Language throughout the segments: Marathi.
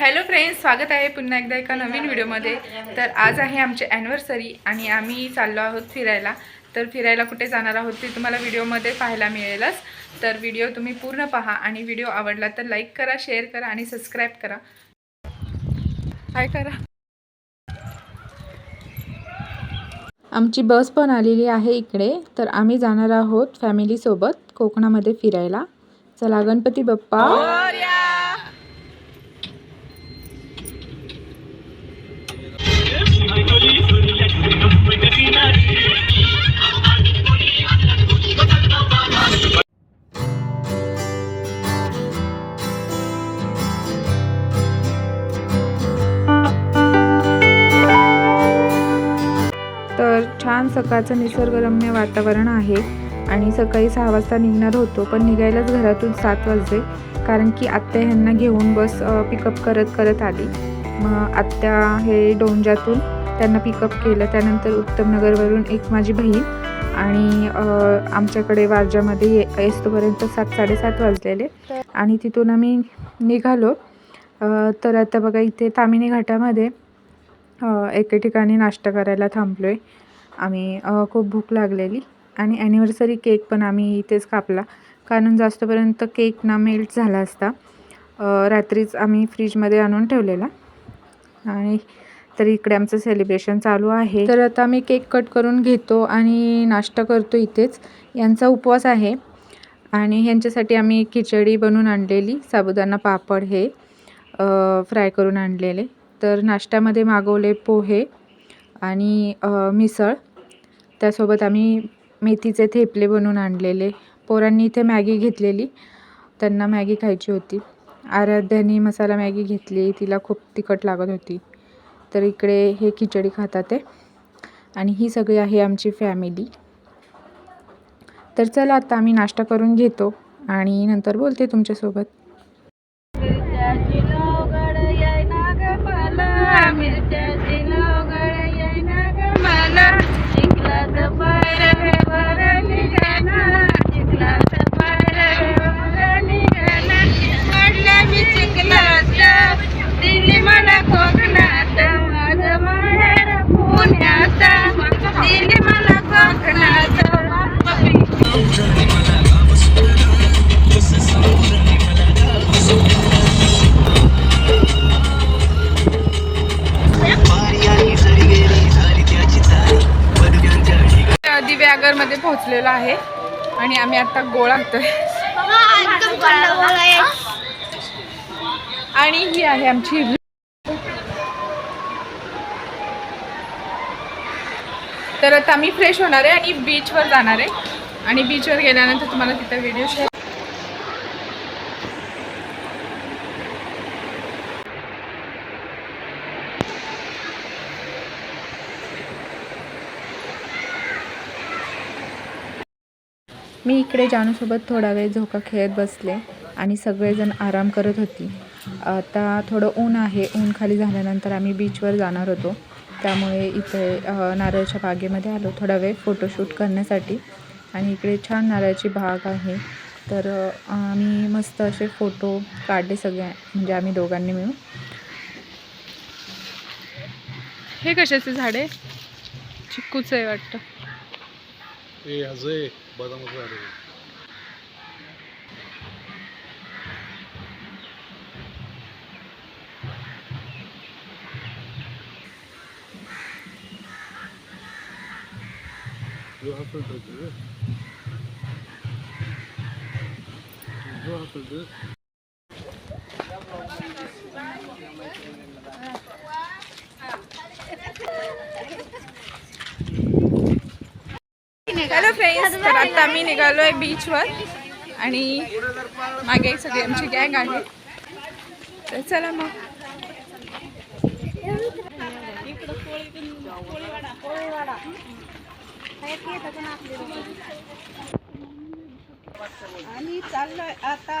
हॅलो फ्रेंड्स स्वागत आहे पुन्हा एकदा एका नवीन व्हिडिओमध्ये. तर आज आहे आमची ॲनिव्हर्सरी आणि आम्ही चाललो आहोत फिरायला. तर फिरायला कुठे जाणार आहोत ते तुम्हाला व्हिडिओमध्ये पाहायला मिळेलच. तर व्हिडिओ तुम्ही पूर्ण पहा आणि व्हिडिओ आवडला तर लाईक करा शेअर करा आणि सबस्क्राईब करा. काय करा आमची बस पण आलेली आहे इकडे. तर आम्ही जाणार आहोत फॅमिलीसोबत कोकणामध्ये फिरायला. चला गणपती बाप्पा. सकाळचं निसर्गरम्य वातावरण आहे. आणि सकाळी सहा वाजता निघणार होतो पण निघायलाच घरातून सात वाजले कारण की आत्या ह्यांना घेऊन बस पिकअप करत करत आली. मग आत्या हे डोंजातून त्यांना पिकअप केलं. त्यानंतर उत्तमनगरवरून एक माझी बहीण आणि आमच्याकडे वारजामध्ये ये येस्तोपर्यंत सात साडेसात वाजलेले. आणि तिथून आम्ही निघालो. तर आता बघा इथे तामिनी घाटामध्ये एके ठिकाणी नाश्ता करायला थांबलो आहे आम्ही खूप भूक लागलेली आणि ॲनिव्हर्सरी केक पण आम्ही इथेच कापला. कारण जास्तपर्यंत केक ना मेल्ट झाला असता रात्रीच आम्ही फ्रीजमध्ये आणून ठेवलेला. आणि तर इकडे आमचं सेलिब्रेशन चालू आहे. तर आता मी केक कट करून घेतो आणि नाश्ता करतो इथेच. यांचा उपवास आहे. आणि ह्यांच्यासाठी आम्ही खिचडी बनवून आणलेली साबुदाणा पापड हे फ्राय करून आणलेले. तर नाश्त्यामध्ये मागवले पोहे आणि मिसळ. त्यासोबत आम्ही मेथीचे थेपले बनवून आणलेले. पोरांनी इथे मॅगी घेतलेली. त्यांना मॅगी खायची होती. आराध्याने मसाला मॅगी घेतली. तिला खूप तिखट लागत होती. तर इकडे हे खिचडी खातात ते. आणि ही सगळी आहे आमची फॅमिली तर चला आता आम्ही नाश्ता करून घेतो. आणि नंतर बोलते तुमच्यासोबत. दिव्यागरमध्ये पोहोचलेलो आहे. आणि आम्ही आता गोळा होतोय. आणि ही आहे आमची तर आता आम्ही फ्रेश होणार आहे आणि बीचवर जाणार आहे. आणि बीचवर गेल्यानंतर तुम्हाला तिथं व्हिडिओ शेअर मी इकडे जानूसोबत थोडा वेळ झोका खेळत बसले आणि सगळेजण आराम करत होती. आता थोडं ऊन आहे. ऊन खाली झाल्यानंतर आम्ही बीचवर जाणार होतो. त्यामुळे इथे नारळाच्या बागेमध्ये आलो थोडा वेळ फोटोशूट करण्यासाठी. आणि इकडे छान नारळाची बाग आहे. तर आम्ही मस्त असे फोटो काढले सगळे म्हणजे आम्ही दोघांनी मिळून. हे कशाचे झाड? आहे चिक्कूचं आहे वाटतं. ए अजय बदामाचं झाड आहे. जो हा filter आहे का? जो हा filter आहे. हॅलो फ्रेंड्स तर आता आम्ही निघालो आहे बीचवर आणि मागे सगळी आमची गँग आहे. तर चला मग. आणि चाललोय आता.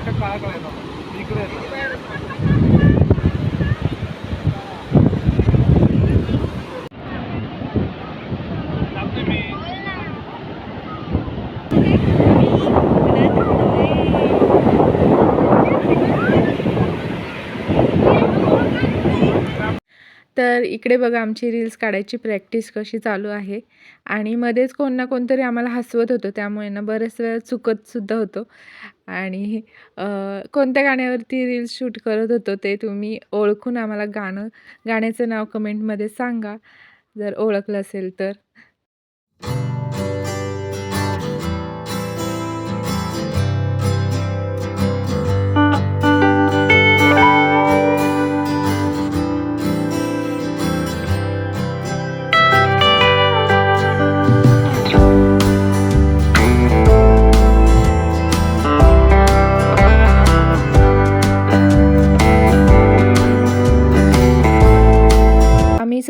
नाटक काळाकडे येतात इकडे तर इकडे बघा आमची रील्स काढायची प्रॅक्टिस कशी चालू आहे. आणि मध्येच कोण ना कोणतरी आम्हाला हसवत होतं त्यामुळे ना बरेच वेळा चुकतसुद्धा होतो. आणि अ, कोणत्या गाण्यावरती रील्स शूट करत होतो ते तुम्ही ओळखून आम्हाला गाणं गाण्याचं नाव कमेंटमध्ये सांगा. जर ओळखलं असेल तर.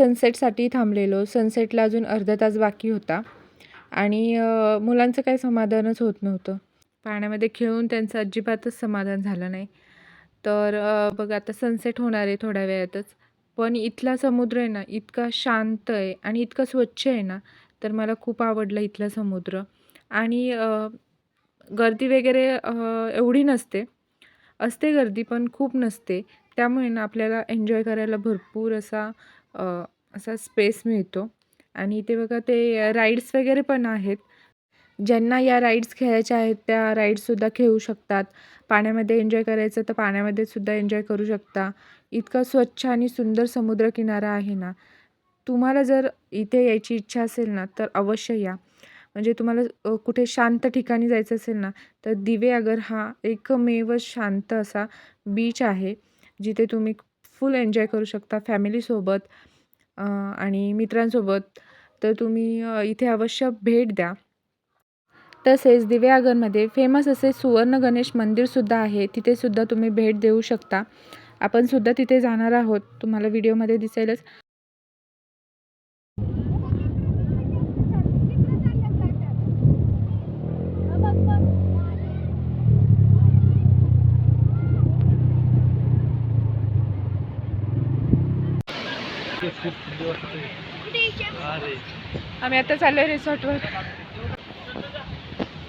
सनसेटसाठी थांबलेलो. सनसेटला अजून अर्धा तास बाकी होता. आणि मुलांचं काही समाधानच होत नव्हतं. पाण्यामध्ये खेळून त्यांचं अजिबातच समाधान झालं नाही. तर बघ आता सनसेट होणार आहे थोड्या वेळातच. पण इथला समुद्र आहे ना इतका शांत आहे आणि इतका स्वच्छ आहे ना तर मला खूप आवडलं इथला समुद्र. आणि गर्दी वगैरे एवढी नसते. असते गर्दी पण खूप नसते. त्यामुळे ना आपल्याला एन्जॉय करायला भरपूर असा असा स्पेस मिळतो. आणि इथे बघा ते राईड्स वगैरे पण आहेत. ज्यांना या राईड्स खेळायच्या आहेत त्या राईड्ससुद्धा खेळू शकतात. पाण्यामध्ये एन्जॉय करायचं तर पाण्यामध्ये सुद्धा एन्जॉय करू शकता. इतका स्वच्छ आणि सुंदर समुद्रकिनारा आहे ना. तुम्हाला जर इथे यायची इच्छा असेल ना तर अवश्य या. म्हणजे तुम्हाला कुठे शांत ठिकाणी जायचं असेल ना तर दिवे अगर हा एकमेव शांत असा बीच आहे जिथे तुम्ही फुल एन्जॉय करू शकता फॅमिलीसोबत आणि मित्रांसोबत. तर तुम्ही इथे अवश्य भेट द्या. तसेच दिवेआगरमध्ये फेमस असे सुवर्ण गणेश मंदिरसुद्धा आहे. तिथेसुद्धा तुम्ही भेट देऊ शकता. आपण सुद्धा तिथे जाणार आहोत. तुम्हाला व्हिडिओमध्ये दिसेलच. आम्ही आता चाललोय रिसॉर्टवर.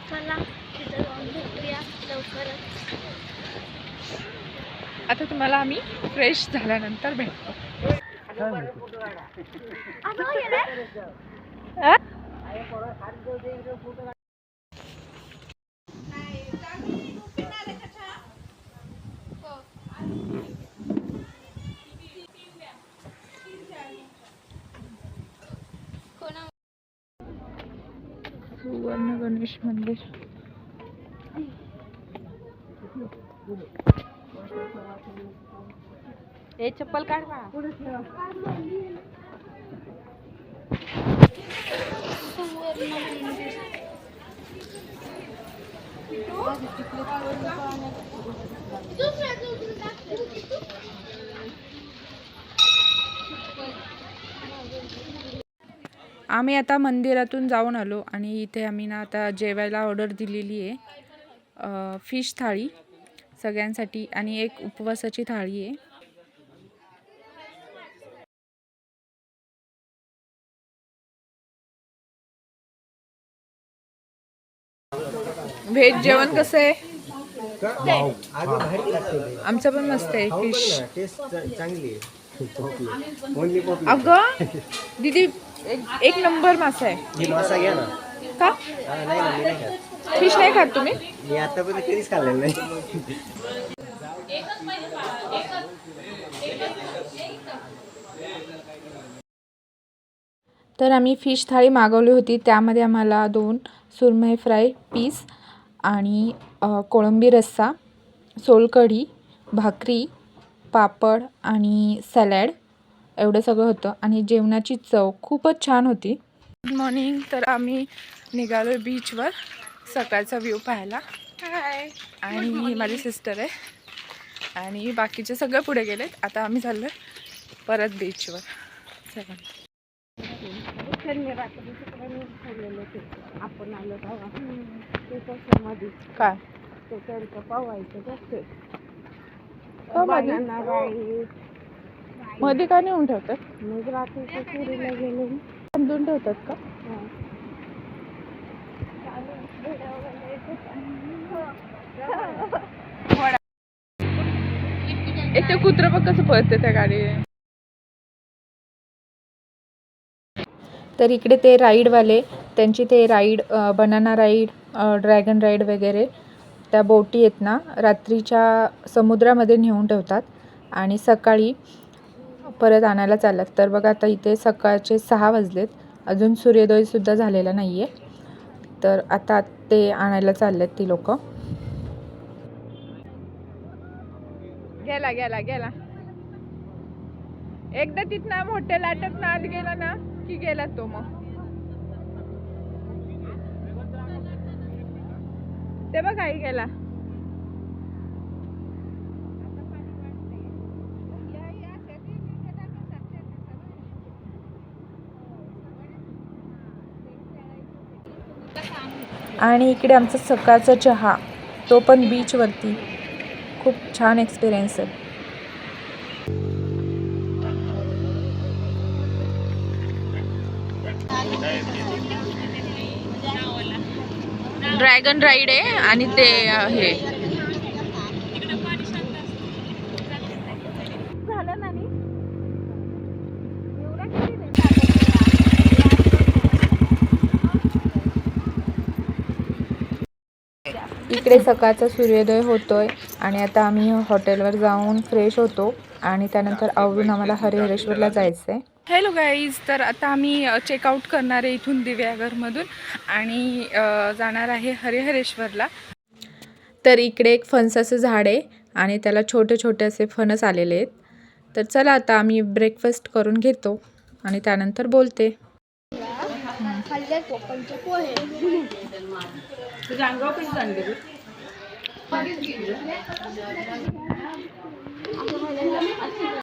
चला तिथं जाऊन भेटूया लवकरच. आता तुम्हाला आम्ही फ्रेश झाल्यानंतर भेटतो. सुवर्ण गणेश मंदिर. हे चप्पल काढ बा. सुवर्ण मंदिर. आम्ही आता मंदिरातून जाऊन आलो आणि इथे आम्ही ना आता जेवायला ऑर्डर दिलेली आहे. फिश थाळी सगळ्यांसाठी आणि एक उपवासाची थाळी आहे. व्हेज जेवण कसं आहे? आमचं पण मस्त आहे फिश चांगली अगं दीदी एक- एक नंबर मासा आहे. ही मासा घ्या ना. का? हा, नाही ना मी नाही खात. फिश नाही खात तुम्ही? मी आतापर्यंत कधीच खाल्लेलं नाही. तर आम्ही फिश थाळी मागवली होती. त्यामध्ये आम्हाला दोन सुरमई फ्राय पीस आणि अ, कोळंबी रस्सा सोलकढी भाकरी पापड आणि सॅलॅड एवढं सगळं होतं आणि जेवणाची चव खूपच छान होती. गुड मॉर्निंग तर आम्ही निघालो आहे बीचवर सकाळचा व्ह्यू पाहायला. हाय आणि ही माझी सिस्टर आहे. आणि बाकीचे सगळे पुढे गेलेत. आता आम्ही चाललो आहे परत बीचवर चला. आपण आलो काय ते त्यांचं पवायचं मध्ये? का नेऊन ठेवतात? मग रात्रीच्या पुरीला गेलो. ठेवतात का. एक ते कुत्रं बघ कसं पळतं त्या गाडी तर इकडे ते राईडवाले त्यांची ते ride banana ride dragon ride वगैरे त्या बोटी आहेत ना रात्रीच्या समुद्रामध्ये नेऊन ठेवतात. आणि सकाळी परत आणायला चाललात. तर बघा आता इथे सकाळचे सहा वाजलेत. अजून सूर्योदयसुद्धा झालेला नाही आहे तर आता ते आणायला चाललेत ती लोक. गेला गेला गेला. एकदा तिथनं मोठ्या लाटक आत गेला ना की गेला तो मग. ते बघ आई गेला. आणि इकडे आमचा सकाळचा चहा तो पण बीचवरती खूप छान एक्सपिरियन्स आहे. ड्रॅगन राईड आहे आणि ते हे झालं ना मी इकडे सकाळचा सूर्योदय होतोय आणि आता आम्ही हॉटेलवर जाऊन फ्रेश होतो आणि त्यानंतर आवरून आम्हाला हरिहरेश्वरला जायचं आहे हॅलो गाईज तर आता आम्ही चेकआउट करणार आहे इथून दिव्यागरमधून आणि जाणार आहे हरिहरेश्वरला. तर इकडे एक फणसाचं झाड आहे आणि त्याला छोटे छोटे असे फणस आलेले आहेत. तर चला आता आम्ही ब्रेकफास्ट करून घेतो आणि त्यानंतर बोलते. पोहे. Pagi sendiri. Aku mau jalan.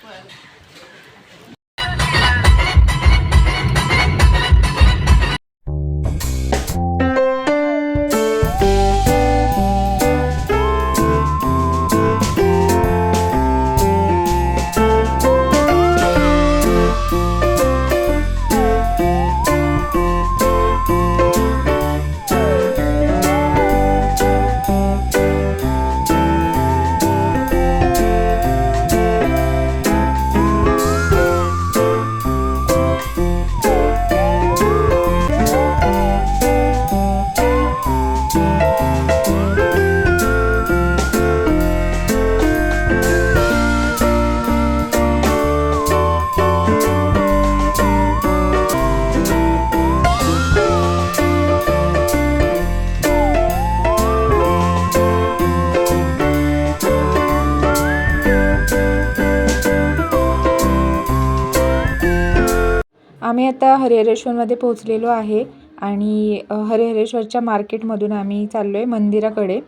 हरिहरेश्वरमध्ये पोहोचलेलो आहे आणि हरिहरेश्वरच्या मार्केटमधून आम्ही चाललो आहे मंदिराकडे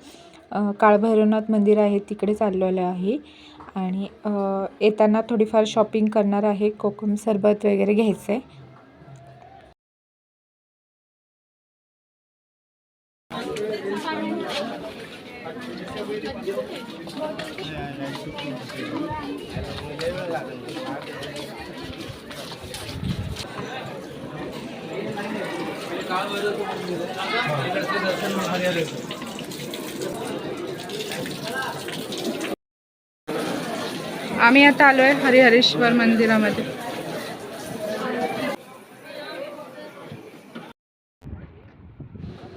काळभैरवनाथ मंदिर आहे तिकडे चाललेलो आहे. आणि येताना थोडीफार शॉपिंग करणार आहे कोकम सरबत वगैरे घ्यायचं आहे आम्ही आता आलो आहे हरिहरेश्वर मंदिरामध्ये.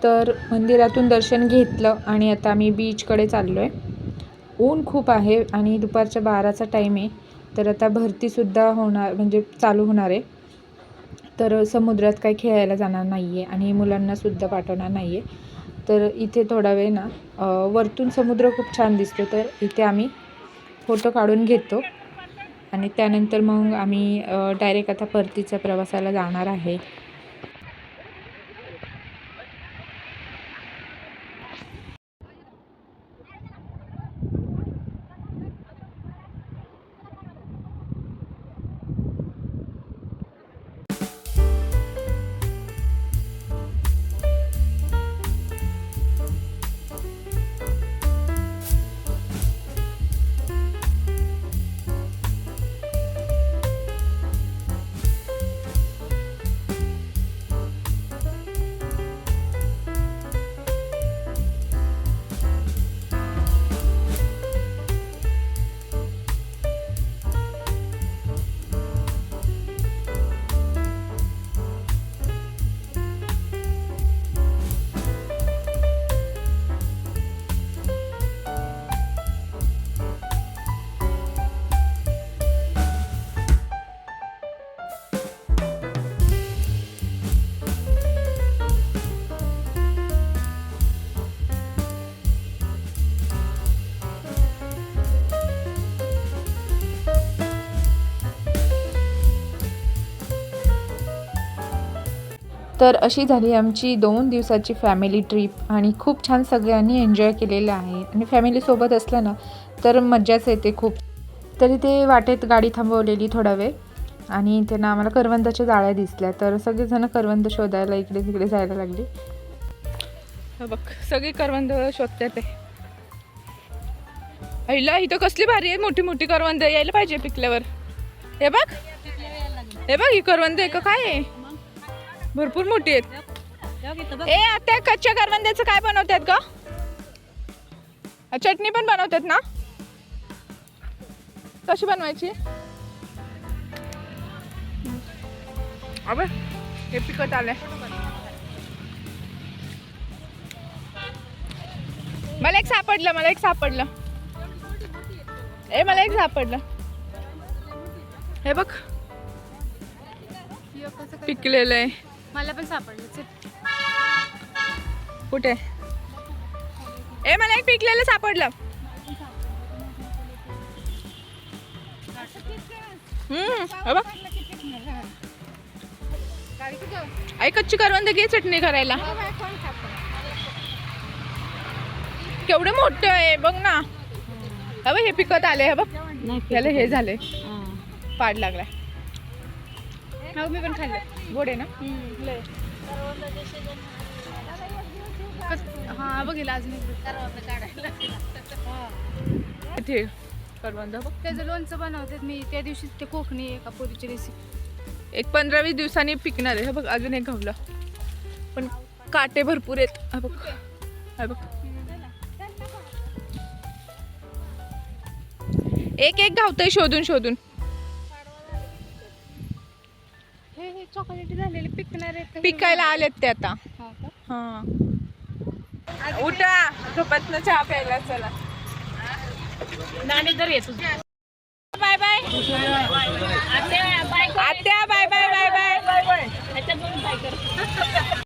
तर मंदिरातून दर्शन घेतलं आणि आता आम्ही बीचकडे चाललो आहे ऊन खूप आहे आणि दुपारच्या बाराचा टाईम आहे. तर आता भरतीसुद्धा होणार म्हणजे चालू होणार आहे. तर समुद्रात काही खेळायला जाणार नाही आहे आणि मुलांनासुद्धा पाठवणार नाही आहे तर इथे थोडा वेळ ना वरतून समुद्र खूप छान दिसतो तर इथे आम्ही फोटो काढून घेतो. आणि त्यानंतर मग आम्ही डायरेक्ट आता परतीच्या प्रवासाला जाणार आहे. तर अशी झाली आमची दोन दिवसाची फॅमिली ट्रिप आणि खूप छान सगळ्यांनी एन्जॉय केलेलं आहे. आणि फॅमिलीसोबत असलं ना तर मज्जाच येते खूप. तरी ते वाटेत गाडी थांबवलेली थोडा वेळ आणि त्यांना आम्हाला करवंदाच्या जाळ्या दिसल्या. तर सगळेजण करवंद शोधायला इकडे तिकडे जायला लागली. बघ सगळी करवंद शोधतात ते आईला इथं कसली भारी आहे मोठी मोठी करवंद यायला पाहिजे पिकल्यावर. हे बघ. हे बघ ही करवंद आहे का? काय आहे? भरपूर मोठी आहेत. ए आता कच्च्या करवंद्याचं काय बनवतात का चटणी पण बनवतात ना? कशी बनवायची? अबे हे पिकत आलंय. मला एक सापडलं मला एक सापडलं. ए मला एक सापडलं. हे बघ. पिकलेलं आहे मला पण सापडलं कुठे? ए मला एक पिकलेलं सापडलं. हे आई कच्ची करवंद घे चटणी करायला. केवढे मोठे आहे बघ ना. हे बघ हे पिकत आले हे बघ. याला हे झाले पाड लागलाय. मी पण खाल्लं गोड आहे ना? हा बघेल अजून इथे करवंद बघ त्याचं लोणचं बनवतात मी त्या दिवशी ते कोकणी एका पोरीची रेसिपी एक पंधरा वीस दिवसांनी पिकणार आहे. हे बघ अजून एक घावलं. पण काटे भरपूर आहेत. हा बघ. हा बघ. एक एक घावतंय शोधून शोधून. चॉकलेट झालेले पिकणार आहेत पिकायला आलेत ते आता. हो हा उठा झोपतनं चहा प्यायला चला. नाणे जर येतो बाय बाय. आत्या bye bye bye bye. Bye bye bye bye.